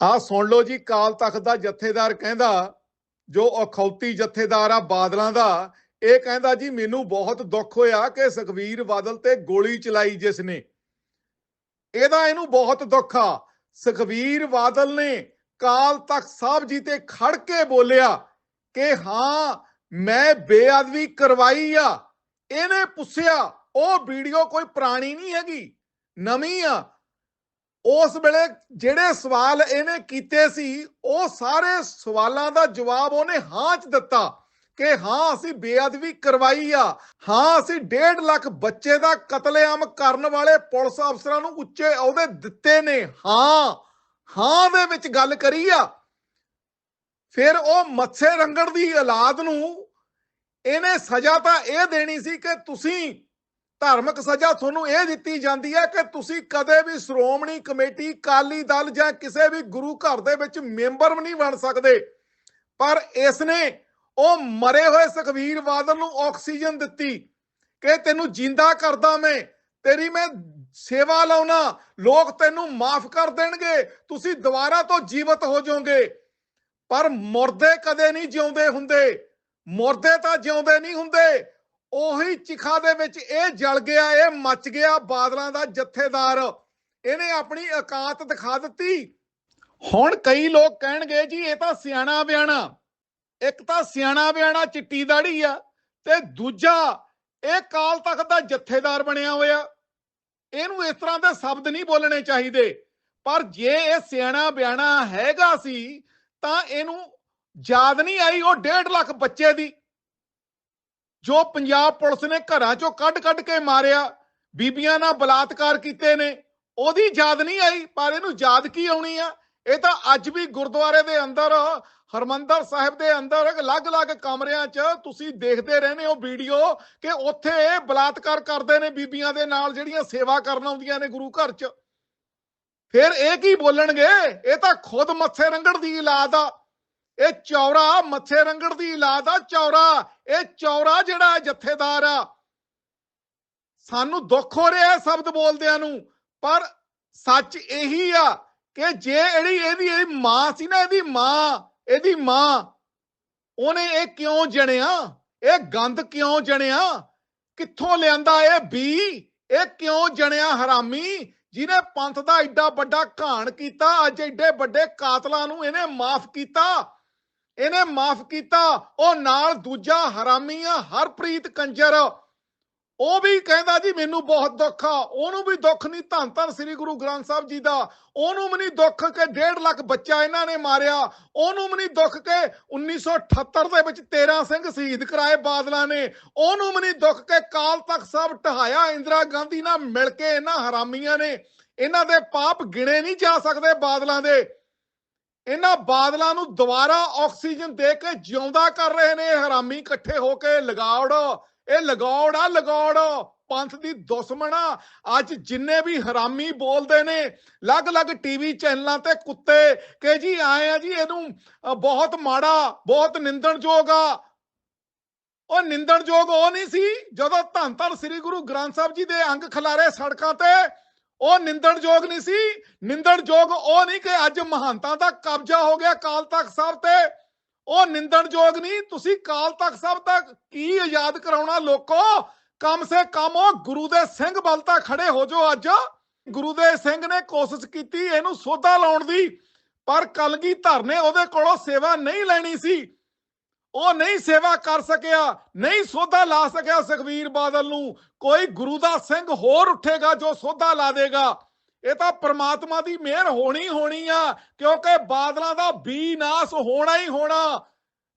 ਆ ਸੁਣ ਲਓ ਜੀ, ਕਾਲ ਤਖਤ ਦਾ ਜਥੇਦਾਰ ਕਹਿੰਦਾ, ਜੋ ਅਖੌਤੀ ਜਥੇਦਾਰ ਆ ਬਾਦਲਾਂ ਦਾ, ਇਹ ਕਹਿੰਦਾ ਜੀ, ਮੈਨੂੰ ਬਹੁਤ ਦੁੱਖ ਹੋਇਆ ਕਿ ਸੁਖਵੀਰ ਬਾਦਲ ਤੇ ਗੋਲੀ ਚਲਾਈ ਜਿਸ ਨੇ। ਇਹਦਾ ਇਹਨੂੰ ਬਹੁਤ ਦੁੱਖ ਆ। ਸੁਖਵੀਰ ਬਾਦਲ ਨੇ ਕਾਲ ਤਖਤ ਸਾਹਿਬ ਜੀ ਤੇ ਖੜ ਕੇ ਬੋਲਿਆ ਕਿ ਹਾਂ, ਮੈਂ ਬੇਅਦਬੀ ਕਰਵਾਈ ਆ। ਇਹਨੇ ਪੁੱਛਿਆ, ਉਹ ਵੀਡੀਓ ਕੋਈ ਪੁਰਾਣੀ ਨਹੀਂ ਹੈਗੀ, ਨਵੀਂ ਆ। ਉਸ ਵੇਲੇ ਜਿਹੜੇ ਸਵਾਲ ਇਹਨੇ ਕੀਤੇ ਸੀ, ਉਹ ਸਾਰੇ ਸਵਾਲਾਂ ਦਾ ਜਵਾਬ ਉਹਨੇ ਹਾਂ ਚ ਦਿੱਤਾ ਕਿ ਹਾਂ, ਅਸੀਂ ਬੇਅਦਬੀ ਕਰਵਾਈ ਆ। ਹਾਂ, ਅਸੀਂ 1.5 ਲੱਖ ਬੱਚੇ ਦਾ ਕਤਲੇਆਮ ਕਰਨ ਵਾਲੇ ਪੁਲਿਸ ਅਫਸਰਾਂ ਨੂੰ ਉੱਚੇ ਅਹੁਦੇ ਦਿੱਤੇ ਨੇ। ਹਾਂ ਹਾਂ ਦੇ ਵਿੱਚ ਗੱਲ ਕਰੀ ਆ। ਫਿਰ ਉਹ ਮੱਥੇ ਰੰਗੜ ਦੀ ਔਲਾਦ ਨੂੰ ਇਹਨੇ ਸਜ਼ਾ ਤਾਂ ਇਹ ਦੇਣੀ ਸੀ ਕਿ ਤੁਸੀਂ ਧਾਰਮਿਕ ਸਜ਼ਾ ਤੁਹਾਨੂੰ ਇਹ ਦਿੱਤੀ ਜਾਂਦੀ ਹੈ ਕਿ ਤੁਸੀਂ ਕਦੇ ਵੀ ਸ਼੍ਰੋਮਣੀ ਕਮੇਟੀ ਕਾਲੀ ਦਲ ਜਾਂ ਕਿਸੇ ਵੀ ਗੁਰੂ ਘਰ ਦੇ ਵਿੱਚ ਮੈਂਬਰ ਵੀ ਨਹੀਂ ਬਣ ਸਕਦੇ। ਪਰ ਇਸ ਨੇ ਉਹ ਮਰੇ ਹੋਏ ਸੁਖਵੀਰ ਬਾਦਲ ਨੂੰ ਆਕਸੀਜਨ ਦਿੱਤੀ ਕਿ ਤੈਨੂੰ ਜਿੰਦਾ ਕਰਦਾ ਮੈਂ, ਤੇਰੀ ਮੈਂ ਸੇਵਾ ਲਾਉਣਾ, ਲੋਕ ਤੈਨੂੰ ਮਾਫ ਕਰ ਦੇਣਗੇ, ਤੁਸੀਂ ਦੁਬਾਰਾ ਤੋਂ ਜੀਵਤ ਹੋ ਜਾਓਗੇ। ਪਰ ਮੁਰਦੇ ਕਦੇ ਨਹੀਂ ਜਿਉਂਦੇ ਹੁੰਦੇ, ਮੁਰਦੇ ਤਾਂ ਜਿਉਂਦੇ ਨਹੀਂ ਹੁੰਦੇ। ਉਹੀ ਚਿਖਾ ਦੇ ਵਿੱਚ ਇਹ ਜਲ ਗਿਆ, ਇਹ ਮੱਚ ਗਿਆ ਬਾਦਲਾਂ ਦਾ ਜਥੇਦਾਰ। ਇਹਨੇ ਆਪਣੀ ਔਕਾਤ ਦਿਖਾ ਦਿੱਤੀ। ਹੁਣ ਕਈ ਲੋਕ ਕਹਿਣਗੇ, ਜੀ ਇਹ ਤਾਂ ਸਿਆਣਾ ਬਿਆਣਾ। ਇੱਕ ਤਾਂ ਸਿਆਣਾ ਬਿਆਣਾ ਚਿੱਟੀ ਦਾੜੀ ਆ ਤੇ ਦੂਜਾ ਇਹ ਕਾਲ ਤਖਤ ਦਾ ਜਥੇਦਾਰ ਬਣਿਆ ਹੋਇਆ। ਇਹਨੂੰ ਇਸ ਤਰ੍ਹਾਂ ਦੇ ਸ਼ਬਦ ਨਹੀਂ ਬੋਲਣੇ ਚਾਹੀਦੇ। ਪਰ ਜੇ ਇਹ ਸਿਆਣਾ ਬਿਆਣਾ ਹੈਗਾ ਸੀ, ਤਾਂ ਇਹਨੂੰ ਯਾਦ ਨਹੀਂ ਆਈ ਉਹ 1.5 ਲੱਖ ਬੱਚੇ ਦੀ। ਜੋ ਪੰਜਾਬ ਪੁਲਿਸ ਨੇ ਘਰਾਂ ਚੋਂ ਕੱਢ-ਕੱਢ ਕੇ ਮਾਰਿਆ, ਬੀਬੀਆਂ ਨਾਲ ਬਲਾਤਕਾਰ ਕੀਤੇ ਨੇ, ਉਹਦੀ ਯਾਦ ਨਹੀਂ ਆਈ, ਪਰ ਇਹਨੂੰ ਯਾਦ ਕੀ ਆਉਣੀ ਆ? ਇਹ ਤਾਂ ਅੱਜ ਵੀ ਗੁਰਦੁਆਰੇ ਦੇ ਅੰਦਰ, ਹਰਮੰਦਰ ਸਾਹਿਬ ਦੇ ਅੰਦਰ ਅਲੱਗ-ਅਲੱਗ ਕਮਰਿਆਂ 'ਚ ਤੁਸੀਂ ਦੇਖਦੇ ਰਹਿੰਦੇ ਹੋ ਵੀਡੀਓ ਕਿ ਉੱਥੇ ਬਲਾਤਕਾਰ ਕਰਦੇ ਨੇ ਬੀਬੀਆਂ ਦੇ ਨਾਲ ਜਿਹੜੀਆਂ ਸੇਵਾ ਕਰਨ ਆਉਂਦੀਆਂ ਨੇ ਗੁਰੂ ਘਰ 'ਚ। ਫਿਰ ਇਹ ਕੀ ਬੋਲਣਗੇ? ਇਹ ਤਾਂ ਖੁਦ ਮੱਥੇ ਰੰਗੜ ਦੀ ਔਲਾਦ ਆ। ਇਹ ਚੌਰਾ ਮੱਥੇ ਰੰਗੜ ਦੀ ਔਲਾਦ ਆ ਚੌਰਾ, ਇਹ ਚੌਰਾ ਜਿਹੜਾ ਜਥੇਦਾਰ ਆ। ਸਾਨੂੰ ਦੁੱਖ ਹੋ ਰਿਹਾ ਹੈ ਸ਼ਬਦ ਬੋਲਦਿਆਂ ਨੂੰ, ਪਰ ਸੱਚ ਇਹੀ ਆ ਕਿ ਜੇ ਜਿਹੜੀ ਇਹਦੀ ਇਹਦੀ ਮਾਂ ਸੀ ਨਾ, ਇਹਦੀ ਮਾਂ ਇਹਦੀ ਮਾਂ, ਉਹਨੇ ਇਹ ਕਿਉਂ ਜਣਿਆ? ਇਹ ਗੰਦ ਕਿਉਂ ਜਣਿਆ? ਕਿੱਥੋਂ ਲਿਆਂਦਾ ਇਹ ਬੀ ਇਹ ਕਿਉਂ ਜਣਿਆ ਹਰਾਮੀ? ਜਿਹਨੇ ਪੰਥ ਦਾ ਐਡਾ ਵੱਡਾ ਘਾਣ ਕੀਤਾ, ਅੱਜ ਐਡੇ ਵੱਡੇ ਕਾਤਲਾਂ ਨੂੰ ਇਹਨੇ ਮਾਫ ਕੀਤਾ। ਇਹਨੇ ਮਾਫ ਕੀਤਾ, ਉਹ ਨਾਲ ਦੂਜਾ ਹਰਾਮੀ ਆ ਹਰਪ੍ਰੀਤ ਕੰਜਰ। ਉਹ ਵੀ ਕਹਿੰਦਾ ਜੀ, ਮੈਨੂੰ ਬਹੁਤ ਦੁੱਖ ਆ। ਉਹਨੂੰ ਵੀ ਦੁੱਖ ਨਹੀਂ, ਧੰਨ ਧੰਨ ਸ੍ਰੀ ਗੁਰੂ ਗ੍ਰੰਥ ਸਾਹਿਬ ਜੀ ਦਾ। ਉਹਨੂੰ ਵੀ ਨਹੀਂ ਦੁੱਖ ਕਿ 1.5 ਲੱਖ ਬੱਚਾ ਇਹਨਾਂ ਨੇ ਮਾਰਿਆ। ਉਹਨੂੰ ਵੀ ਨਹੀਂ ਦੁੱਖ ਕਿ 1978 ਦੇ ਵਿੱਚ 13 ਸਿੰਘ ਸ਼ਹੀਦ ਕਰਾਏ ਬਾਦਲਾਂ ਨੇ। ਉਹਨੂੰ ਵੀ ਨਹੀਂ ਦੁੱਖ ਕਿ ਕਾਲ ਤਖ਼ਤ ਸਾਹਿਬ ਢਹਾਇਆ ਇੰਦਰਾ ਗਾਂਧੀ ਨਾਲ ਮਿਲ ਕੇ ਇਹਨਾਂ ਹਰਾਮੀਆਂ ਨੇ। ਇਹਨਾਂ ਦੇ ਪਾਪ ਗਿਣੇ ਨਹੀਂ ਜਾ ਸਕਦੇ ਬਾਦਲਾਂ ਦੇ। ਇਹਨਾਂ ਬਾਦਲਾਂ ਨੂੰ ਦੁਬਾਰਾ ਆਕਸੀਜਨ ਦੇ ਕੇ ਜਿਉਂਦਾ ਕਰ ਰਹੇ ਨੇ ਇਹ ਹਰਾਮੀ ਇਕੱਠੇ ਹੋ ਕੇ ਲਗਾਉੜ। ਇਹ ਲਗਾਉੜ ਆ, ਲਗਾਉੜ। ਪੰਥ ਦੀ ਦੁਸ਼ਮਣ ਆ। ਅੱਜ ਜਿੰਨੇ ਵੀ ਹਰਾਮੀ ਬੋਲਦੇ ਨੇ, ਅਲੱਗ-ਅਲੱਗ ਟੀਵੀ ਚੈਨਲਾਂ ਤੇ ਕੁੱਤੇ ਕਿ ਜੀ ਆਏ ਆ ਜੀ, ਇਹਨੂੰ ਬਹੁਤ ਮਾੜਾ, ਬਹੁਤ ਨਿੰਦਣਯੋਗ ਆ। ਉਹ ਨਿੰਦਣਯੋਗ ਉਹ ਨਹੀਂ ਸੀ ਜਦੋਂ ਧੰਨ ਧੰਨ ਸ੍ਰੀ ਗੁਰੂ ਗ੍ਰੰਥ ਸਾਹਿਬ ਜੀ ਦੇ ਅੰਗ ਖਿਲਾਰੇ ਸੜਕਾਂ ਤੇ ਉਹ ਨਿੰਦਣਯੋਗ ਨਹੀਂ ਸੀ। ਨਿੰਦਣਯੋਗ ਉਹ ਨਹੀਂ ਕਿ ਅੱਜ ਮਹੰਤਾਂ ਦਾ ਕਬਜ਼ਾ ਹੋ ਗਿਆ ਕਾਲ ਤਖਤ ਸਾਹਿਬ ਤੇ। ਉਹ ਨਿੰਦਣਯੋਗ ਨਹੀਂ, ਤੁਸੀਂ ਕਾਲ ਤਖਤ ਸਾਹਿਬ ਤੱਕ ਕੀ ਆਜ਼ਾਦ ਕਰਾਉਣਾ ਲੋਕੋ? ਕਮ ਸੇ ਕਮ ਉਹ ਗੁਰੂ ਦੇ ਸਿੰਘ ਬਲ ਤਾਂ ਖੜੇ ਹੋ ਜੋ ਅੱਜ। ਗੁਰੂ ਦੇ ਸਿੰਘ ਨੇ ਕੋਸ਼ਿਸ਼ ਕੀਤੀ, ਇਹਨੂੰ ਸੋਧਾ ਲਾਉਣ ਦੀ, ਪਰ ਕਲਗੀ ਧਰਨੇ ਉਹਦੇ ਕੋਲੋਂ ਸੇਵਾ ਨਹੀਂ ਲੈਣੀ ਸੀ। ਉਹ ਨਹੀਂ ਸੇਵਾ ਕਰ ਸਕਿਆ, ਨਹੀਂ ਸੋਧਾ ਲਾ ਸਕਿਆ ਸੁਖਵੀਰ ਬਾਦਲ ਨੂੰ। ਕੋਈ ਗੁਰੂ ਦਾ ਸਿੰਘ ਹੋਰ ਉੱਠੇਗਾ ਜੋ ਸੋਧਾ ਲਾ ਦੇਗਾ। ਇਹ ਤਾਂ ਪ੍ਰਮਾਤਮਾ ਦੀ ਮਿਹਰ ਹੋਣੀ ਹੋਣੀ ਆ, ਕਿਉਂਕਿ ਬਾਦਲਾਂ ਦਾ ਵੀ ਨਾਸ ਹੋਣਾ ਹੀ ਹੋਣਾ।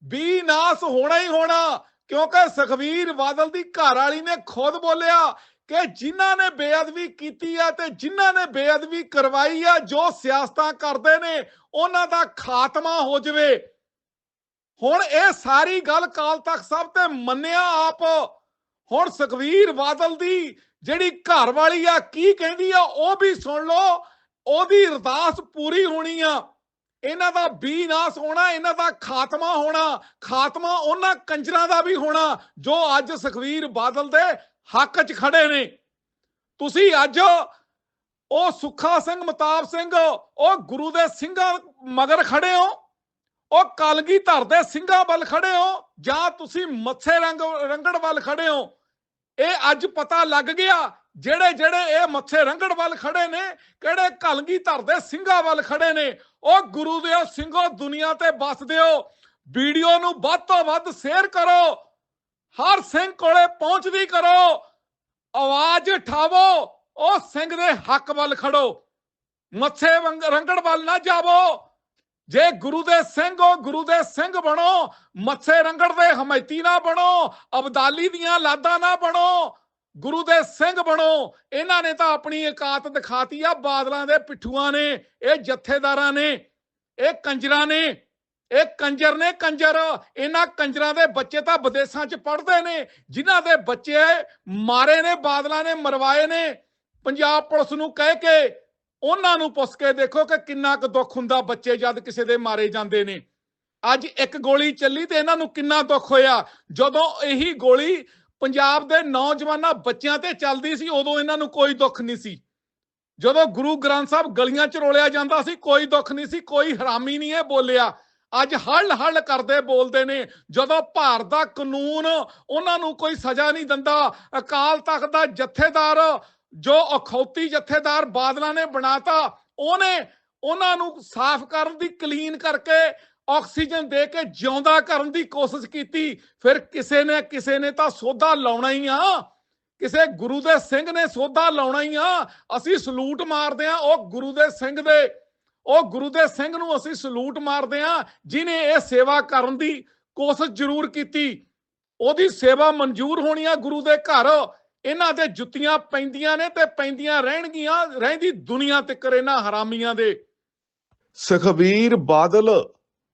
ਵੀ ਨਾਸ ਹੋਣਾ ਹੀ ਹੋਣਾ, ਕਿਉਂਕਿ ਸੁਖਵੀਰ ਬਾਦਲ ਦੀ ਘਰ ਵਾਲੀ ਨੇ ਖੁਦ ਬੋਲਿਆ ਕਿ ਜਿਨ੍ਹਾਂ ਨੇ ਬੇਅਦਬੀ ਕੀਤੀ ਆ ਤੇ ਜਿਨ੍ਹਾਂ ਨੇ ਬੇਅਦਬੀ ਕਰਵਾਈ ਆ, ਜੋ ਸਿਆਸਤਾਂ ਕਰਦੇ ਨੇ, ਉਹਨਾਂ ਦਾ ਖਾਤਮਾ ਹੋ ਜਵੇ। ਹੁਣ ਇਹ ਸਾਰੀ ਗੱਲ ਕਾਲ ਤਖ਼ਤ ਸਾਹਿਬ ਤੇ ਮੰਨਿਆ ਆਪ। ਹੁਣ ਸੁਖਵੀਰ ਬਾਦਲ ਦੀ ਜਿਹੜੀ ਘਰ ਵਾਲੀ ਆ, ਕੀ ਕਹਿੰਦੀ ਆ, ਉਹ ਵੀ ਸੁਣ ਲਓ। ਉਹਦੀ ਅਰਦਾਸ ਪੂਰੀ ਹੋਣੀ ਆ। ਇਹਨਾਂ ਦਾ ਵੀ ਨਾਸ ਹੋਣਾ, ਇਹਨਾਂ ਦਾ ਖਾਤਮਾ ਹੋਣਾ, ਖਾਤਮਾ ਉਹਨਾਂ ਕੰਜਰਾਂ ਦਾ ਵੀ ਹੋਣਾ, ਜੋ ਅੱਜ ਸੁਖਵੀਰ ਬਾਦਲ ਦੇ ਹੱਕ 'ਚ ਖੜੇ ਨੇ। ਤੁਸੀਂ ਅੱਜ ਉਹ ਸੁੱਖਾ ਸਿੰਘ, ਮਤਾਬ ਸਿੰਘ, ਉਹ ਗੁਰੂ ਦੇ ਸਿੰਘਾਂ ਮਗਰ ਖੜੇ ਹੋ। ਉਹ ਕਲਗੀ ਧਰਦੇ ਸਿੰਘਾਂ ਵੱਲ ਖੜੇ ਹੋ, ਜਾਂ ਤੁਸੀਂ ਮੱਥੇ ਰੰਗ, ਰੰਗੜ ਵੱਲ ਖੜੇ ਹੋ। ਇਹ ਅੱਜ ਪਤਾ ਲੱਗ ਗਿਆ, ਜਿਹੜੇ ਜਿਹੜੇ ਇਹ ਮੱਥੇ ਰੰਗੜ ਵੱਲ ਖੜੇ ਨੇ, ਕਿਹੜੇ ਕਲਗੀ ਧਰਦੇ ਸਿੰਘਾਂ ਵੱਲ ਖੜੇ ਨੇ। ਉਹ ਗੁਰੂ ਦੇ ਸਿੰਘੋ ਦੁਨੀਆ ਤੇ ਬਸਦੇ ਹੋ। ਵੀਡੀਓ ਨੂੰ ਵੱਧ ਤੋਂ ਵੱਧ ਸ਼ੇਅਰ ਕਰੋ। ਹਰ ਸਿੰਘ ਕੋਲੇ ਪਹੁੰਚਦੀ ਕਰੋ। ਆਵਾਜ਼ ਉਠਾਵੋ। ਉਹ ਸਿੰਘ ਦੇ ਹੱਕ ਵੱਲ ਖੜੋ। ਮੱਥੇ ਰੰਗੜ ਵੱਲ ਨਾ ਜਾਵੋ। ਜੇ ਗੁਰੂ ਦੇ ਸਿੰਘ ਹੋ, ਗੁਰੂ ਦੇ ਸਿੰਘ ਬਣੋ, ਮੱਥੇ ਰੰਗੜ ਦੇ ਹਮੈਤੀ ਨਾ ਬਣੋ, ਅਬਦਾਲੀ ਦੀਆਂ ਲਾਦਾਂ ਨਾ ਬਣੋ, ਗੁਰੂ ਦੇ ਸਿੰਘ ਬਣੋ। ਇਹਨਾਂ ਨੇ ਤਾਂ ਆਪਣੀ ਇਕਾਤ ਦਿਖਾਤੀ ਆ, ਬਾਦਲਾਂ ਦੇ ਪਿੱਠੂਆਂ ਨੇ, ਇਹ ਜਥੇਦਾਰਾਂ ਨੇ, ਇਹ ਕੰਜਰਾਂ ਨੇ, ਇਹ ਕੰਜਰ ਨੇ ਕੰਜਰ। ਇਹਨਾਂ ਕੰਜਰਾਂ ਦੇ ਬੱਚੇ ਤਾਂ ਵਿਦੇਸ਼ਾਂ 'ਚ ਪੜ੍ਹਦੇ ਨੇ, ਜਿਨ੍ਹਾਂ ਦੇ ਬੱਚੇ ਮਾਰੇ ਨੇ, ਬਾਦਲਾਂ ਨੇ ਮਰਵਾਏ ਨੇ। ਪੰਜਾਬ ਪੁਲਿਸ ਨੂੰ ਕਹਿ ਕੇ ਉਹਨਾਂ ਨੂੰ ਪੁੱਛ ਕੇ ਦੇਖੋ ਕਿ ਕਿੰਨਾ ਕੁ ਦੁੱਖ ਹੁੰਦਾ ਬੱਚੇ ਜਦ ਕਿਸੇ ਦੇ ਮਾਰੇ ਜਾਂਦੇ ਨੇ। ਅੱਜ ਇੱਕ ਗੋਲੀ ਚੱਲੀ ਤੇ ਇਹਨਾਂ ਨੂੰ ਕਿੰਨਾ ਦੁੱਖ ਹੋਇਆ? ਜਦੋਂ ਇਹੀ ਗੋਲੀ ਪੰਜਾਬ ਦੇ ਨੌਜਵਾਨਾਂ ਬੱਚਿਆਂ ਤੇ ਚੱਲਦੀ ਸੀ, ਉਦੋਂ ਇਹਨਾਂ ਨੂੰ ਕੋਈ ਦੁੱਖ ਨਹੀਂ ਸੀ। ਜਦੋਂ ਗੁਰੂ ਗ੍ਰੰਥ ਸਾਹਿਬ ਗਲੀਆਂ 'ਚ ਰੋਲਿਆ ਜਾਂਦਾ ਸੀ, ਕੋਈ ਦੁੱਖ ਨਹੀਂ ਸੀ, ਕੋਈ ਹਰਾਮੀ ਨਹੀਂ ਇਹ ਬੋਲਿਆ। ਅੱਜ ਹਲ ਹਲ ਕਰਦੇ ਬੋਲਦੇ ਨੇ। ਜਦੋਂ ਭਾਰਤ ਦਾ ਕਾਨੂੰਨ ਉਹਨਾਂ ਨੂੰ ਕੋਈ ਸਜ਼ਾ ਨਹੀਂ ਦਿੰਦਾ, ਅਕਾਲ ਤਖਤ ਦਾ ਜਥੇਦਾਰ ਜੋ ਅਖੌਤੀ ਜਥੇਦਾਰ ਬਾਦਲਾਂ ਨੇ ਬਣਾਤਾ, ਉਹਨੇ ਉਹਨਾਂ ਨੂੰ ਸਾਫ਼ ਕਰਨ ਦੀ, ਕਲੀਨ ਕਰਕੇ ਆਕਸੀਜਨ ਦੇ ਕੇ ਜਿਉਂਦਾ ਕਰਨ ਦੀ ਕੋਸ਼ਿਸ਼ ਕੀਤੀ। ਫਿਰ ਕਿਸੇ ਨੇ ਕਿਸੇ ਨੇ ਤਾਂ ਸੋਧਾ ਲਾਉਣਾ ਹੀ ਆ। ਕਿਸੇ ਗੁਰੂ ਦੇ ਸਿੰਘ ਨੇ ਸੋਧਾ ਲਾਉਣਾ ਹੀ ਆ। ਅਸੀਂ ਸਲੂਟ ਮਾਰਦੇ ਆ ਉਹ ਗੁਰੂ ਦੇ ਸਿੰਘ ਦੇ। ਉਹ ਗੁਰੂ ਦੇ ਸਿੰਘ ਨੂੰ ਅਸੀਂ ਸਲੂਟ ਮਾਰਦੇ ਆ ਜਿਨੇ ਇਹ ਸੇਵਾ ਕਰਨ ਦੀ ਕੋਸ਼ਿਸ਼ ਜ਼ਰੂਰ ਕੀਤੀ। ਉਹਦੀ ਸੇਵਾ ਮਨਜ਼ੂਰ ਹੋਣੀ ਆ ਗੁਰੂ ਦੇ ਘਰ। ਇਹਨਾਂ ਦੇ ਜੁੱਤੀਆਂ ਪੈਂਦੀਆਂ ਨੇ ਤੇ ਪੈਂਦੀਆਂ ਰਹਿਣਗੀਆਂ, ਰਹਿੰਦੀ ਦੁਨੀਆ ਤੱਕ ਇਹਨਾਂ ਹਰਾਮੀਆਂ ਦੇ। ਸੁਖਬੀਰ ਬਾਦਲ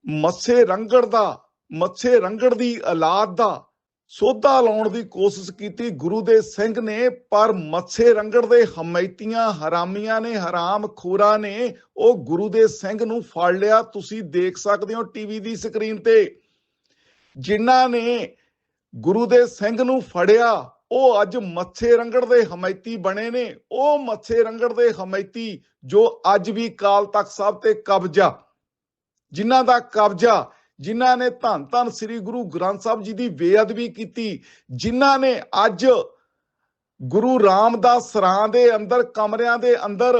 ਮੱਸੇ ਰੰਗੜ ਦਾ ਮੱਸੇ ਰੰਗੜ ਦੀ ਔਲਾਦ ਦਾ ਸੋਧਾ ਲਾਉਣ ਦੀ ਕੋਸ਼ਿਸ਼ ਕੀਤੀ। ਗੁਰੂ ਦੇ ਸਿੰਘ ਨੇ, ਪਰ ਮੱਸੇ ਰੰਗੜ ਦੇ ਹਮੈਤੀਆਂ ਹਰਾਮੀਆਂ ਨੇ, ਹਰਾਮ ਖੋਰਾਂ ਨੇ, ਉਹ ਗੁਰੂ ਦੇ ਸਿੰਘ ਨੂੰ ਫੜ ਲਿਆ। ਤੁਸੀਂ ਦੇਖ ਸਕਦੇ ਹੋ ਟੀਵੀ ਦੀ ਸਕਰੀਨ ਤੇ। ਜਿਨ੍ਹਾਂ ਨੇ ਗੁਰੂ ਦੇ ਸਿੰਘ ਨੂੰ ਫੜਿਆ ਉਹ ਅੱਜ ਮੱਥੇ ਰੰਗੜ ਦੇ ਹਮਾਇਤੀ ਬਣੇ ਨੇ, ਉਹ ਮੱਥੇ ਰੰਗੜ ਦੇ ਹਮੈਤੀ ਜੋ ਅੱਜ ਵੀ ਕਾਲ ਤਖਤ ਸਾਹਿਬ ਤੇ ਕਬਜ਼ਾ, ਜਿਨ੍ਹਾਂ ਦਾ ਕਬਜ਼ਾ, ਜਿਨ੍ਹਾਂ ਨੇ ਧੰਨ ਧੰਨ ਸ੍ਰੀ ਗੁਰੂ ਗ੍ਰੰਥ ਸਾਹਿਬ ਜੀ ਦੀ ਬੇਅਦਬੀ ਕੀਤੀ, ਜਿਨ੍ਹਾਂ ਨੇ ਅੱਜ ਗੁਰੂ ਰਾਮਦਾਸ ਸਰਾਂ ਦੇ ਅੰਦਰ, ਕਮਰਿਆਂ ਦੇ ਅੰਦਰ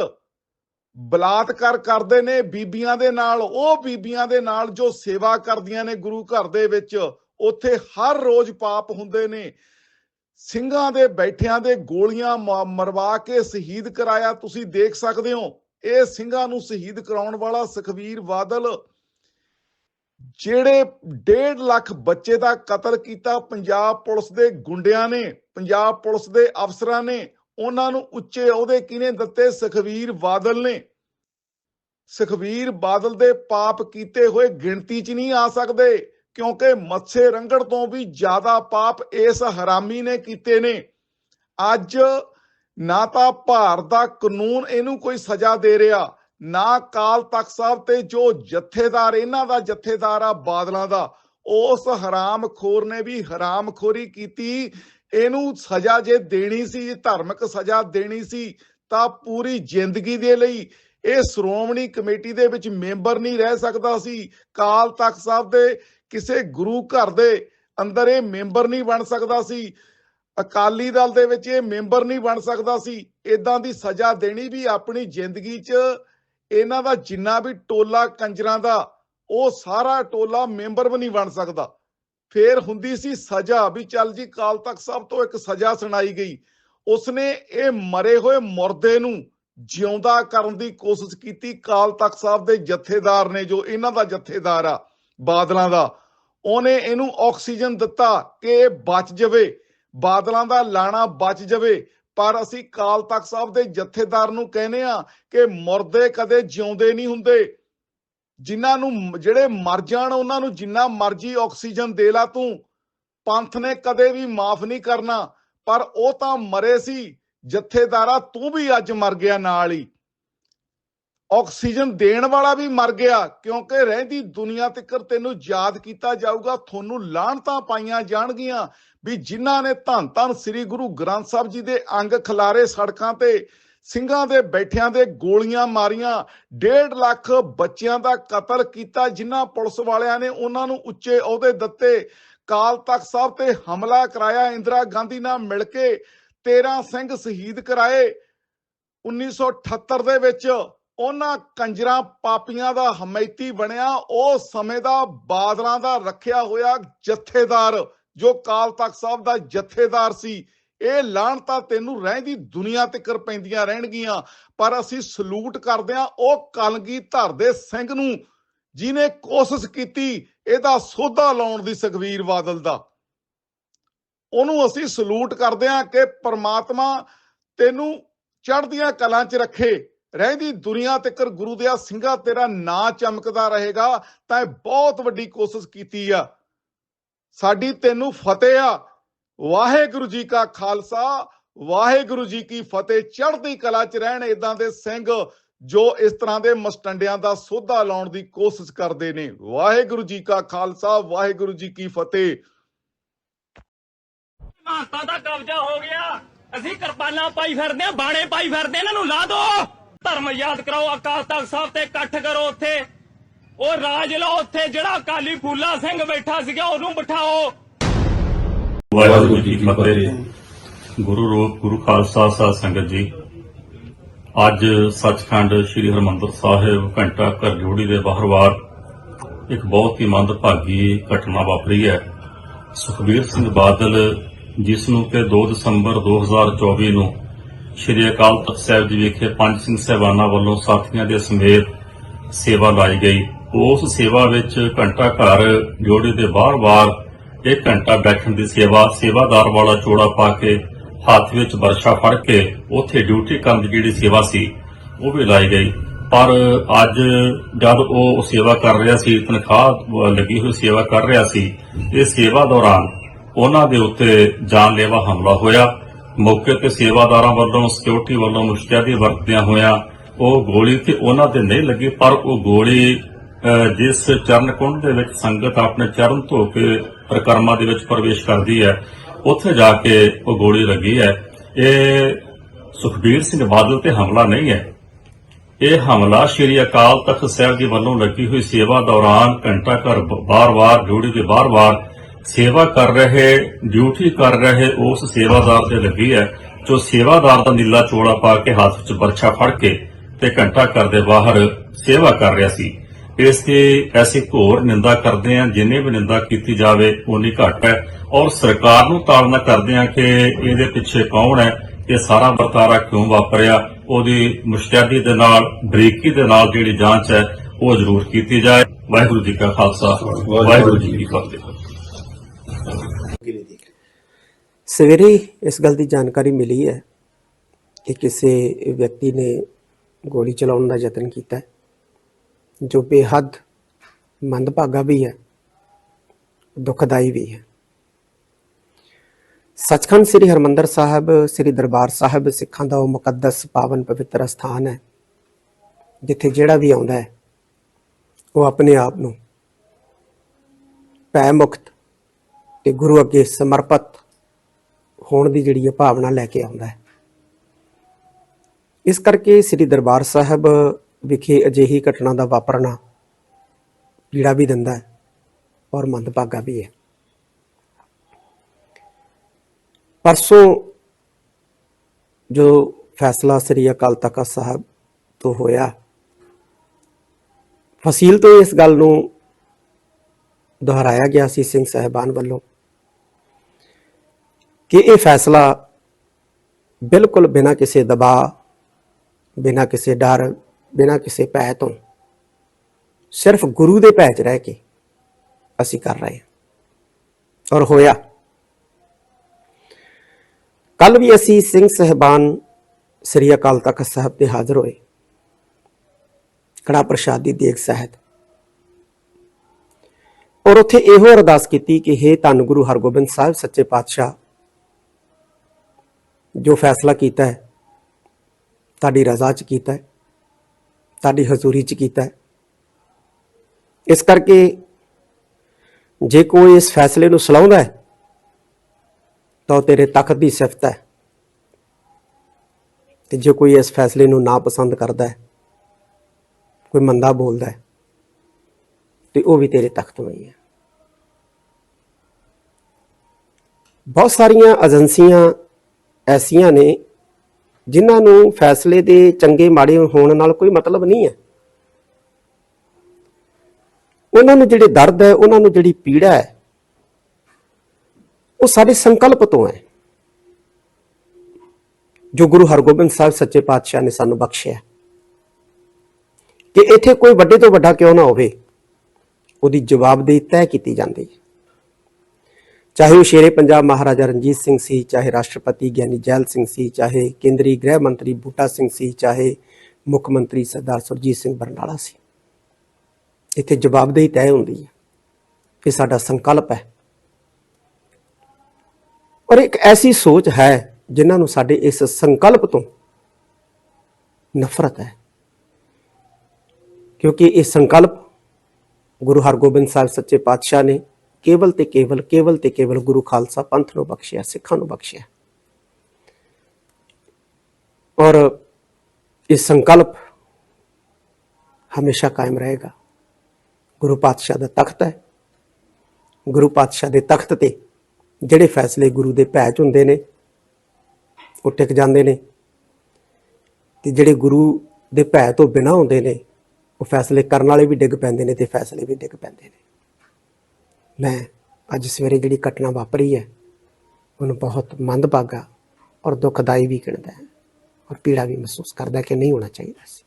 ਬਲਾਤਕਾਰ ਕਰਦੇ ਨੇ, ਬੀਬੀਆਂ ਦੇ ਨਾਲ, ਉਹ ਬੀਬੀਆਂ ਦੇ ਨਾਲ ਜੋ ਸੇਵਾ ਕਰਦੀਆਂ ਨੇ ਗੁਰੂ ਘਰ ਦੇ ਵਿੱਚ, ਉੱਥੇ ਹਰ ਰੋਜ਼ ਪਾਪ ਹੁੰਦੇ ਨੇ। ਸਿੰਘਾਂ ਦੇ ਬੈਠਿਆਂ ਦੇ ਗੋਲੀਆਂ ਮਰਵਾ ਕੇ ਸ਼ਹੀਦ ਕਰਾਇਆ ਤੁਸੀਂ ਦੇਖ ਸਕਦੇ ਹੋ। ਇਹ ਸਿੰਘਾਂ ਨੂੰ ਸ਼ਹੀਦ ਕਰਾਉਣ ਵਾਲਾ ਸੁਖਵੀਰ ਬਾਦਲ, ਜਿਹੜੇ 1.5 ਲੱਖ ਬੱਚੇ ਦਾ ਕਤਲ ਕੀਤਾ ਪੰਜਾਬ ਪੁਲਿਸ ਦੇ ਗੁੰਡਿਆਂ ਨੇ, ਪੰਜਾਬ ਪੁਲਿਸ ਦੇ ਅਫਸਰਾਂ ਨੇ, ਉਹਨਾਂ ਨੂੰ ਉੱਚੇ ਅਹੁਦੇ ਕਿਹਨੇ ਦਿੱਤੇ? ਸੁਖਵੀਰ ਬਾਦਲ ਨੇ। ਸੁਖਵੀਰ ਬਾਦਲ ਦੇ ਪਾਪ ਕੀਤੇ ਹੋਏ ਗਿਣਤੀ 'ਚ ਨਹੀਂ ਆ ਸਕਦੇ। ਕਿਉਂਕਿ ਮੱਥੇ ਰੰਗੜ ਤੋਂ ਵੀ ਜ਼ਿਆਦਾ ਪਾਪ ਇਸ ਹਰਾਮੀ ਨੇ ਕੀਤੇ ਨੇ। ਅੱਜ ਨਾ ਤਾਂ ਭਾਰਤ ਦਾ ਕਾਨੂੰਨ ਇਹਨੂੰ ਕੋਈ ਸਜ਼ਾ ਦੇ ਰਿਹਾ, ਨਾ ਕਾਲ ਤਖਤ ਸਾਹਿਬ ਤੇ ਜੋ ਜਥੇਦਾਰ, ਇਹਨਾਂ ਦਾ ਜਥੇਦਾਰ ਆ ਬਾਦਲਾਂ ਦਾ, ਉਸ ਹਰਾਮਖੋਰ ਨੇ ਵੀ ਹਰਾਮਖੋਰੀ ਕੀਤੀ। ਇਹਨੂੰ ਸਜ਼ਾ ਜੇ ਦੇਣੀ ਸੀ, ਧਾਰਮਿਕ ਸਜ਼ਾ ਦੇਣੀ ਸੀ, ਤਾਂ ਪੂਰੀ ਜ਼ਿੰਦਗੀ ਦੇ ਲਈ ਇਹ ਸ਼੍ਰੋਮਣੀ ਕਮੇਟੀ ਦੇ ਵਿੱਚ ਮੈਂਬਰ ਨਹੀਂ ਰਹਿ ਸਕਦਾ ਸੀ। ਕਾਲ ਤਖਤ ਸਾਹਿਬ ਦੇ ਕਿਸੇ ਗੁਰੂ ਘਰ ਦੇ ਅੰਦਰ ਇਹ ਮੈਂਬਰ ਨਹੀਂ ਬਣ ਸਕਦਾ ਸੀ। ਅਕਾਲੀ ਦਲ ਦੇ ਵਿੱਚ ਇਹ ਮੈਂਬਰ ਨਹੀਂ ਬਣ ਸਕਦਾ ਸੀ। ਇਦਾਂ ਦੀ ਸਜ਼ਾ ਦੇਣੀ ਵੀ ਆਪਣੀ ਜ਼ਿੰਦਗੀ 'ਚ ਇਹਨਾਂ ਦਾ ਜਿੰਨਾ ਵੀ ਟੋਲਾ ਕੰਜਰਾਂ ਦਾ, ਉਹ ਸਾਰਾ ਟੋਲਾ ਮੈਂਬਰ ਵੀ ਨਹੀਂ ਬਣ ਸਕਦਾ। ਫੇਰ ਹੁੰਦੀ ਸੀ ਸਜ਼ਾ ਵੀ ਚੱਲ ਜੀ ਕਾਲ ਤਖਤ ਸਾਹਿਬ ਤੋਂ ਇੱਕ ਸਜ਼ਾ ਸੁਣਾਈ ਗਈ। ਉਸਨੇ ਇਹ ਮਰੇ ਹੋਏ ਮੁਰਦੇ ਨੂੰ ਜਿਉਂਦਾ ਕਰਨ ਦੀ ਕੋਸ਼ਿਸ਼ ਕੀਤੀ। ਕਾਲ ਤਖਤ ਸਾਹਿਬ ਦੇ ਜਥੇਦਾਰ ਨੇ ਜੋ ਇਹਨਾਂ ਦਾ ਜਥੇਦਾਰ ਆ। ਬਾਦਲਾਂ ਦਾ। ਉਹਨੇ ਇਹਨੂੰ ਆਕਸੀਜਨ ਦਿੱਤਾ ਕਿ ਇਹ ਬਚ ਜਾਵੇ। ਬਾਦਲਾਂ ਦਾ ਲਾਣਾ ਬਚ ਜਾਵੇ। ਪਰ ਅਸੀਂ ਕਾਲ ਤਖਤ ਸਾਹਿਬ ਦੇ ਜਥੇਦਾਰ ਨੂੰ ਕਹਿੰਦੇ ਆ ਕਿ ਮੁਰਦੇ ਕਦੇ ਜਿਉਂਦੇ ਨਹੀਂ ਹੁੰਦੇ। ਜਿਨ੍ਹਾਂ ਨੂੰ ਜਿਹੜੇ ਮਰ ਜਾਣ, ਉਹਨਾਂ ਨੂੰ ਜਿੰਨਾ ਮਰਜ਼ੀ ਆਕਸੀਜਨ ਦੇ ਲਾ ਤੂੰ। ਪੰਥ ਨੇ ਕਦੇ ਵੀ ਮਾਫ ਨਹੀਂ ਕਰਨਾ। ਪਰ ਉਹ ਤਾਂ ਮਰੇ ਸੀ। ਜਥੇਦਾਰਾ ਤੂੰ ਵੀ ਅੱਜ ਮਰ ਗਿਆ ਨਾਲ ਹੀ। ਆਕਸੀਜਨ ਦੇਣ ਵਾਲਾ ਵੀ ਮਰ ਗਿਆ, ਕਿਉਂਕਿ ਰਹਿੰਦੀ ਦੁਨੀਆ ਤੱਕ ਤੈਨੂੰ ਯਾਦ ਕੀਤਾ ਜਾਊਗਾ, ਤੁਹਾਨੂੰ ਲਾਹਣਤਾਂ ਪਾਈਆਂ ਜਾਣਗੀਆਂ ਵੀ ਜਿਨ੍ਹਾਂ ਨੇ ਧੰਨ ਧੰਨ ਸ੍ਰੀ ਗੁਰੂ ਗ੍ਰੰਥ ਸਾਹਿਬ ਜੀ ਦੇ ਅੰਗ ਖਿਲਾਰੇ ਸੜਕਾਂ ਤੇ ਸਿੰਘਾਂ ਦੇ ਬੈਠਿਆਂ ਦੇ ਗੋਲੀਆਂ ਮਾਰੀਆਂ 1.5 ਲੱਖ ਬੱਚਿਆਂ ਦਾ ਕਤਲ ਕੀਤਾ, ਜਿਨ੍ਹਾਂ ਪੁਲਿਸ ਵਾਲਿਆਂ ਨੇ ਉਹਨਾਂ ਨੂੰ ਉੱਚੇ ਅਹੁਦੇ ਦਿੱਤੇ, ਕਾਲ ਤਖਤ ਸਾਹਿਬ ਤੇ ਹਮਲਾ ਕਰਾਇਆ, ਇੰਦਰਾ ਗਾਂਧੀ ਨਾਲ ਮਿਲ ਕੇ 13 ਸਿੰਘ ਸ਼ਹੀਦ ਕਰਾਏ 1978 ਦੇ ਵਿੱਚ ਉਹਨਾਂ ਕੰਜਰਾਂ ਪਾਪੀਆਂ ਦਾ ਹਮੈਤੀ ਬਣਿਆ, ਉਹ ਸਮੇਂ ਦਾ ਬਾਦਲਾਂ ਦਾ ਰੱਖਿਆ ਹੋਇਆ ਜਥੇਦਾਰ, ਜੋ ਕਾਲ ਤਖਤ ਸਾਹਿਬ ਦਾ ਜਥੇਦਾਰ ਸੀ। ਇਹ ਲਾਹਣਤਾਂ ਤੈਨੂੰ ਰਹਿੰਦੀ ਦੁਨੀਆ ਤੱਕ ਪੈਂਦੀਆਂ ਰਹਿਣਗੀਆਂ, ਪਰ ਅਸੀਂ ਸਲੂਟ ਕਰਦੇ ਹਾਂ, ਉਹ ਕਲਗੀ ਧਰ ਦੇ ਸਿੰਘ ਨੂੰ ਜਿਨੇ ਕੋਸ਼ਿਸ਼ ਕੀਤੀ, ਇਹਦਾ ਸੋਧਾ ਲਾਉਣ ਦੀ ਸੁਖਵੀਰ ਬਾਦਲ ਦਾ। ਉਹਨੂੰ ਅਸੀਂ ਸਲੂਟ ਕਰਦੇ ਹਾਂ ਕਿ ਪਰਮਾਤਮਾ ਤੈਨੂੰ ਚੜ੍ਹਦੀਆਂ ਕਲਾਂ 'ਚ ਰੱਖੇ। ਰਹਿੰਦੀ ਦੁਨੀਆ ਤੱਕਰ ਗੁਰੂ ਦੇ ਸਿੰਘਾ ਤੇਰਾ ਨਾਂ ਚਮਕਦਾ ਰਹੇਗਾ, ਤਾਂ ਇਹ ਬਹੁਤ ਵੱਡੀ ਕੋਸ਼ਿਸ਼ ਕੀਤੀ ਆ। ਸਾਡੀ ਤੈਨੂੰ ਫਤਿਹ ਆ। ਵਾਹਿਗੁਰੂ ਜੀ ਕਾ ਖਾਲਸਾ, ਵਾਹਿਗੁਰੂ ਜੀ ਕੀ ਫਤਿਹ। ਚੜ੍ਹਦੀ ਕਲਾ 'ਚ ਰਹਿਣ ਇਦਾਂ ਦੇ ਸਿੰਘ ਜੋ ਇਸ ਤਰ੍ਹਾਂ ਦੇ ਮਸਟੰਡਿਆਂ ਦਾ ਸੋਧਾ ਲਾਉਣ ਦੀ ਕੋਸ਼ਿਸ਼ ਕਰਦੇ ਨੇ। ਵਾਹਿਗੁਰੂ ਜੀ ਕਾ ਖਾਲਸਾ, ਵਾਹਿਗੁਰੂ ਜੀ ਕੀ ਫਤਿਹ। ਮਾਨਤਾ ਦਾ ਕਬਜ਼ਾ ਹੋ ਗਿਆ। ਅਸੀਂ ਕਿਰਪਾਨਾਂ ਪਾਈ ਫਿਰਦੇ ਆ ਬਾਣੇ ਪਾਈ ਫਿਰਦੇ ਇਹਨਾਂ ਨੂੰ ਲਾ ਦੋ। ਧਰਮ ਯਾਦ ਕਰਾਓ, ਅਕਾਲ ਤਖਤ ਸਾਹਿਬ ਤੇ ਇਕੱਠ ਕਰੋ ਉੱਥੇ। ਉਹ ਰਾਜ ਲਓ ਉੱਥੇ, ਜਿਹੜਾ ਅਕਾਲੀ ਫੂਲਾ ਸਿੰਘ ਬੈਠਾ ਸੀਗਾ, ਉਹਨੂੰ ਬਿਠਾਓ। ਵਾਹਿਗੁਰੂ ਜੀ ਕੀ ਫਤਿਹ ਗੁਰੂ ਰੂਪ ਗੁਰੂ ਖਾਲਸਾ ਸਾਹਿਬ ਸੰਗਤ ਜੀ। ਅੱਜ ਸੱਚਖੰਡ ਸ੍ਰੀ ਹਰਮੰਦਰ ਸਾਹਿਬ ਘੰਟਾ ਘਰ ਜੋੜੀ ਦੇ ਬਾਹਰਵਾਰ ਇੱਕ ਬਹੁਤ ਹੀ ਮੰਦਭਾਗੀ ਘਟਨਾ ਵਾਪਰੀ ਹੈ। ਸੁਖਬੀਰ ਸਿੰਘ ਬਾਦਲ, ਜਿਸ ਨੂੰ ਕਿ 2 ਦਸੰਬਰ 2024 ਨੂੰ ਸ੍ਰੀ ਅਕਾਲ ਤਖਤ ਸਾਹਿਬ ਜੀ ਵਿਖੇ ਪੰਜ ਸਿੰਘ ਸਹਿਬਾਨਾਂ ਵੱਲੋਂ ਸਾਥੀਆਂ ਦੇ ਸਮੇਤ ਸੇਵਾ ਲਾਈ ਗਈ। ਉਸ ਸੇਵਾ ਵਿੱਚ ਘੰਟਾ ਘਰ ਜੋੜੀ ਦੇ ਬਾਹਰ-ਬਾਹਰ ਇੱਕ ਘੰਟਾ ਬੈਠਣ ਦੀ ਸੇਵਾ, ਸੇਵਾਦਾਰ ਵਾਲਾ ਚੋੜਾ ਪਾ ਕੇ ਹੱਥ ਵਿੱਚ ਵਰਸ਼ਾ ਫੜ ਕੇ ਉੱਥੇ ਡਿਊਟੀ ਕਰਨ ਦੀ ਜਿਹੜੀ ਸੇਵਾ ਸੀ, ਉਹ ਵੀ ਲਾਈ ਗਈ। ਪਰ ਅੱਜ ਜਦ ਉਹ ਸੇਵਾ ਕਰ ਰਿਹਾ ਸੀ, ਤਨਖਾਹ ਲੱਗੀ ਹੋਈ ਸੇਵਾ ਕਰ ਰਿਹਾ ਸੀ ਇਹ ਸੇਵਾ ਦੌਰਾਨ ਉਹਨਾਂ ਦੇ ਉੱਤੇ ਜਾਨਲੇਵਾ ਹਮਲਾ ਹੋਇਆ। ਮੌਕੇ ਤੇ ਸੇਵਾਦਾਰਾਂ ਵੱਲੋਂ ਸਿਕਿਉਰਿਟੀ ਵੱਲੋਂ ਮੁਸ਼ਕਿਆਦੀ ਵਰਤਦਿਆਂ ਹੋਇਆਂ ਉਹ ਗੋਲੀ ਤੇ ਉਹਨਾਂ ਤੇ ਨਹੀਂ ਲੱਗੀ, ਪਰ ਉਹ ਗੋਲੀ ਜਿਸ ਚਰਨ ਕੁੰਡ ਦੇ ਵਿੱਚ ਸੰਗਤ ਆਪਣੇ ਚਰਨ ਧੋ ਕੇ ਪ੍ਰਕਰਮਾਂ ਦੇ ਵਿੱਚ ਪ੍ਰਵੇਸ਼ ਕਰਦੀ ਹੈ, ਉੱਥੇ ਜਾ ਕੇ ਉਹ ਗੋਲੀ ਲੱਗੀ ਹੈ। ਇਹ ਸੁਖਬੀਰ ਸਿੰਘ ਬਾਦਲ ਤੇ ਹਮਲਾ ਨਹੀਂ ਹੈ। ਇਹ ਹਮਲਾ ਸ਼੍ਰੀ ਅਕਾਲ ਤਖਤ ਸਾਹਿਬ ਜੀ ਵੱਲੋਂ ਲੱਗੀ ਹੋਈ ਸੇਵਾ ਦੌਰਾਨ ਘੰਟਾ ਘਰ ਬਾਰ-ਬਾਰ ਡਿਊਟੀ ਦੇ ਬਾਰ-ਬਾਰ ਸੇਵਾ ਕਰ ਰਹੇ ਡਿਊਟੀ ਕਰ ਰਹੇ ਉਸ ਸੇਵਾਦਾਰ ਤੇ ਲੱਗੀ ਹੈ ਜੋ ਸੇਵਾਦਾਰ ਦਾ ਨੀਲਾ ਚੋਲਾ ਪਾ ਕੇ ਹੱਥ ਵਿੱਚ ਬਰਛਾ ਫੜ ਕੇ ਤੇ ਘੰਟਾ ਘਰ ਦੇ ਬਾਹਰ ਸੇਵਾ ਕਰ ਰਿਹਾ ਸੀ। ਇਸ ਦੀ ਐਸੀ ਘੋਰ ਨਿੰਦਾ ਕਰਦੇ ਹਾਂ ਜਿੰਨੇ ਵੀ ਨਿੰਦਾ ਕੀਤੀ ਜਾਵੇ ਉਨੀ ਘੱਟ ਹੈ। ਔਰ ਸਰਕਾਰ ਨੂੰ ਤਾੜਨਾ ਕਰਦੇ ਹਾਂ ਕਿ ਇਹਦੇ ਪਿੱਛੇ ਕੌਣ ਹੈ ਇਹ ਸਾਰਾ ਵਰਤਾਰਾ ਕਿਉਂ ਵਾਪਰਿਆ ਉਹਦੀ ਮੁਸ਼ਤੈਦੀ ਦੇ ਨਾਲ ਬਰੀਕੀ ਦੇ ਨਾਲ ਜਿਹੜੀ ਜਾਂਚ ਹੈ ਉਹ ਜ਼ਰੂਰ ਕੀਤੀ ਜਾਏ। ਵਾਹਿਗੁਰੂ ਜੀ ਕਾ ਖਾਲਸਾ ਵਾਹਿਗੁਰੂ ਜੀ ਕੀ ਫਤਿਹ। ਸਵੇਰੇ ਇਸ ਗੱਲ ਦੀ ਜਾਣਕਾਰੀ ਮਿਲੀ ਹੈ ਕਿ ਕਿਸੇ ਵਿਅਕਤੀ ਨੇ ਗੋਲੀ ਚਲਾਉਣ ਦਾ ਯਤਨ ਕੀਤਾ ਜੋ ਬੇਹੱਦ ਮੰਦਭਾਗਾ ਵੀ ਹੈ, ਦੁਖਦਾਈ ਵੀ ਹੈ। ਸੱਚਖੰਡ ਸ੍ਰੀ ਹਰਮੰਦਰ ਸਾਹਿਬ, ਸ੍ਰੀ ਦਰਬਾਰ ਸਾਹਿਬ ਸਿੱਖਾਂ ਦਾ ਉਹ ਮੁਕੱਦਸ ਪਾਵਨ ਪਵਿੱਤਰ ਸਥਾਨ ਹੈ, ਜਿੱਥੇ ਜਿਹੜਾ ਵੀ ਆਉਂਦਾ ਹੈ, ਉਹ ਆਪਣੇ ਆਪ ਨੂੰ ਭੈ ਮੁਕਤ ਤੇ ਗੁਰੂ ਅੱਗੇ ਸਮਰਪਿਤ ਹੋਣ ਦੀ ਜਿਹੜੀ ਹੈ ਭਾਵਨਾ ਲੈ ਕੇ ਆਉਂਦਾ ਹੈ। ਇਸ ਕਰਕੇ ਸ੍ਰੀ ਦਰਬਾਰ ਸਾਹਿਬ ਵਿਖੇ ਅਜਿਹੀ ਘਟਨਾ ਦਾ ਵਾਪਰਨਾ ਪੀੜਾ ਵੀ ਦਿੰਦਾ ਹੈ ਔਰ ਮੰਦਭਾਗਾ ਵੀ ਹੈ। ਪਰਸੋਂ ਜੋ ਫੈਸਲਾ ਸ੍ਰੀ ਅਕਾਲ ਤਖਤ ਸਾਹਿਬ ਤੋਂ ਹੋਇਆ, ਫਸੀਲ ਤੋਂ ਇਸ ਗੱਲ ਨੂੰ ਦੁਹਰਾਇਆ ਗਿਆ ਸੀ ਸਿੰਘ ਸਾਹਿਬਾਨ ਵੱਲੋਂ ਕਿ ਇਹ ਫੈਸਲਾ ਬਿਲਕੁਲ ਬਿਨਾਂ ਕਿਸੇ ਦਬਾਅ, ਬਿਨਾਂ ਕਿਸੇ ਡਰ, ਬਿਨਾਂ ਕਿਸੇ ਭੈ ਤੋਂ ਸਿਰਫ ਗੁਰੂ ਦੇ ਭੈ 'ਚ ਰਹਿ ਕੇ ਅਸੀਂ ਕਰ ਰਹੇ ਹਾਂ ਔਰ ਹੋਇਆ। ਕੱਲ ਵੀ ਅਸੀਂ ਸਿੰਘ ਸਹਿਬਾਨ ਸ੍ਰੀ ਅਕਾਲ ਤਖਤ ਸਾਹਿਬ ਤੇ ਹਾਜ਼ਰ ਹੋਏ। ਕੜਾ ਪ੍ਰਸ਼ਾਦ ਦੀ ਦੇਗ ਸਹਿਤ ਔਰ ਉੱਥੇ ਇਹੋ ਅਰਦਾਸ ਕੀਤੀ ਕਿ हे ਧੰਨ ਗੁਰੂ ਹਰਗੋਬਿੰਦ ਸਾਹਿਬ, ਸੱਚੇ ਪਾਤਸ਼ਾਹ, ਜੋ ਫੈਸਲਾ ਕੀਤਾ ਹੈ, ਤੁਹਾਡੀ ਰਜ਼ਾ 'ਚ ਕੀਤਾ ਹੈ, ਤੁਹਾਡੀ ਹਜ਼ੂਰੀ 'ਚ ਕੀਤਾ ਹੈ। ਇਸ ਕਰਕੇ ਜੇ ਕੋਈ ਇਸ ਫੈਸਲੇ ਨੂੰ ਸਲਾਉਂਦਾ ਹੈ, ਤਾਂ ਉਹ ਤੇਰੇ ਤਖਤ ਦੀ ਸਿਫਤ ਹੈ। ਤੇ ਜੇ ਕੋਈ ਇਸ ਫੈਸਲੇ ਨੂੰ ਨਾ ਪਸੰਦ ਕਰਦਾ ਹੈ, ਕੋਈ ਮੰਦਾ ਬੋਲਦਾ ਹੈ, ਤੇ ਉਹ ਵੀ ਤੇਰੇ ਤਖਤ ਤੋਂ ਹੀ। ਬਹੁਤ ਸਾਰੀਆਂ ਏਜੰਸੀਆਂ ਐਸੀਆਂ ਨੇ ਜਿਨ੍ਹਾਂ ਨੂੰ ਫੈਸਲੇ ਦੇ ਚੰਗੇ ਮਾੜੇ ਹੋਣ ਨਾਲ ਕੋਈ ਮਤਲਬ ਨਹੀਂ ਹੈ। ਉਹਨਾਂ ਨੂੰ ਜਿਹੜੇ ਦਰਦ ਹੈ, ਉਹਨਾਂ ਨੂੰ ਜਿਹੜੀ ਪੀੜਾ ਹੈ, ਉਹ ਸਾਡੇ ਸੰਕਲਪ ਤੋਂ ਹੈ। ਜੋ ਗੁਰੂ ਹਰਗੋਬਿੰਦ ਸਾਹਿਬ ਸੱਚੇ ਪਾਤਸ਼ਾਹ ਨੇ ਸਾਨੂੰ ਬਖਸ਼ਿਆ ਕਿ ਇੱਥੇ ਕੋਈ ਵੱਡੇ ਤੋਂ ਵੱਡਾ ਕਿਉਂ ਨਾ ਹੋਵੇ, ਉਹਦੀ ਜਵਾਬਦੇਹੀ ਤੈਅ ਕੀਤੀ ਜਾਂਦੀ ਹੈ। ਚਾਹੇ ਉਹ ਸ਼ੇਰੇ ਪੰਜਾਬ ਮਹਾਰਾਜਾ ਰਣਜੀਤ ਸਿੰਘ ਸੀ, ਚਾਹੇ ਰਾਸ਼ਟਰਪਤੀ ਗਿਆਨੀ ਜੈਲ ਸਿੰਘ ਸੀ, ਚਾਹੇ ਕੇਂਦਰੀ ਗ੍ਰਹਿ ਮੰਤਰੀ ਬੂਟਾ ਸਿੰਘ ਸੀ, ਚਾਹੇ ਮੁੱਖ ਮੰਤਰੀ ਸਰਦਾਰ ਸੁਰਜੀਤ ਸਿੰਘ ਬਰਨਾਲਾ ਸੀ। ਇੱਥੇ ਜਵਾਬਦੇਹੀ ਤੈਅ ਹੁੰਦੀ ਹੈ ਇਹ ਸਾਡਾ ਸੰਕਲਪ ਹੈ। ਔਰ ਇੱਕ ਐਸੀ ਸੋਚ ਹੈ ਜਿਨ੍ਹਾਂ ਨੂੰ ਸਾਡੇ ਇਸ ਸੰਕਲਪ ਤੋਂ ਨਫ਼ਰਤ ਹੈ। ਕਿਉਂਕਿ ਇਹ ਸੰਕਲਪ ਗੁਰੂ ਹਰਗੋਬਿੰਦ ਸਾਹਿਬ ਸੱਚੇ ਪਾਤਸ਼ਾਹ ਨੇ ਕੇਵਲ ਤੇ ਕੇਵਲ ਕੇਵਲ ਤੇ ਕੇਵਲ ਗੁਰੂ ਖਾਲਸਾ ਪੰਥ ਨੂੰ ਬਖਸ਼ਿਆ, ਸਿੱਖਾਂ ਨੂੰ ਬਖਸ਼ਿਆ। ਔਰ ਇਹ ਸੰਕਲਪ ਹਮੇਸ਼ਾ ਕਾਇਮ ਰਹੇਗਾ। ਗੁਰੂ ਪਾਤਸ਼ਾਹ ਦਾ ਤਖਤ ਹੈ। ਗੁਰੂ ਪਾਤਸ਼ਾਹ ਦੇ ਤਖਤ ਤੇ ਜਿਹੜੇ ਫੈਸਲੇ ਗੁਰੂ ਦੇ ਭੈ ਚ ਹੁੰਦੇ ਨੇ, ਉਹ ਟਿਕ ਜਾਂਦੇ ਨੇ। ਤੇ ਜਿਹੜੇ ਗੁਰੂ ਦੇ ਭੈ ਤੋਂ ਬਿਨਾਂ ਹੁੰਦੇ ਨੇ, ਉਹ ਫੈਸਲੇ ਕਰਨ ਵਾਲੇ ਵੀ ਡਿੱਗ ਪੈਂਦੇ ਨੇ ਤੇ ਫੈਸਲੇ ਵੀ ਡਿੱਗ ਪੈਂਦੇ ਨੇ। ਮੈਂ ਅੱਜ ਸਵੇਰੇ ਜਿਹੜੀ ਘਟਨਾ ਵਾਪਰੀ ਹੈ, ਉਹਨੂੰ ਬਹੁਤ ਮੰਦਭਾਗਾ ਔਰ ਦੁਖਦਾਈ ਵੀ ਗਿਣਦਾ ਹੈ ਔਰ ਪੀੜਾ ਵੀ ਮਹਿਸੂਸ ਕਰਦਾ ਕਿ ਨਹੀਂ ਹੋਣਾ ਚਾਹੀਦਾ ਸੀ।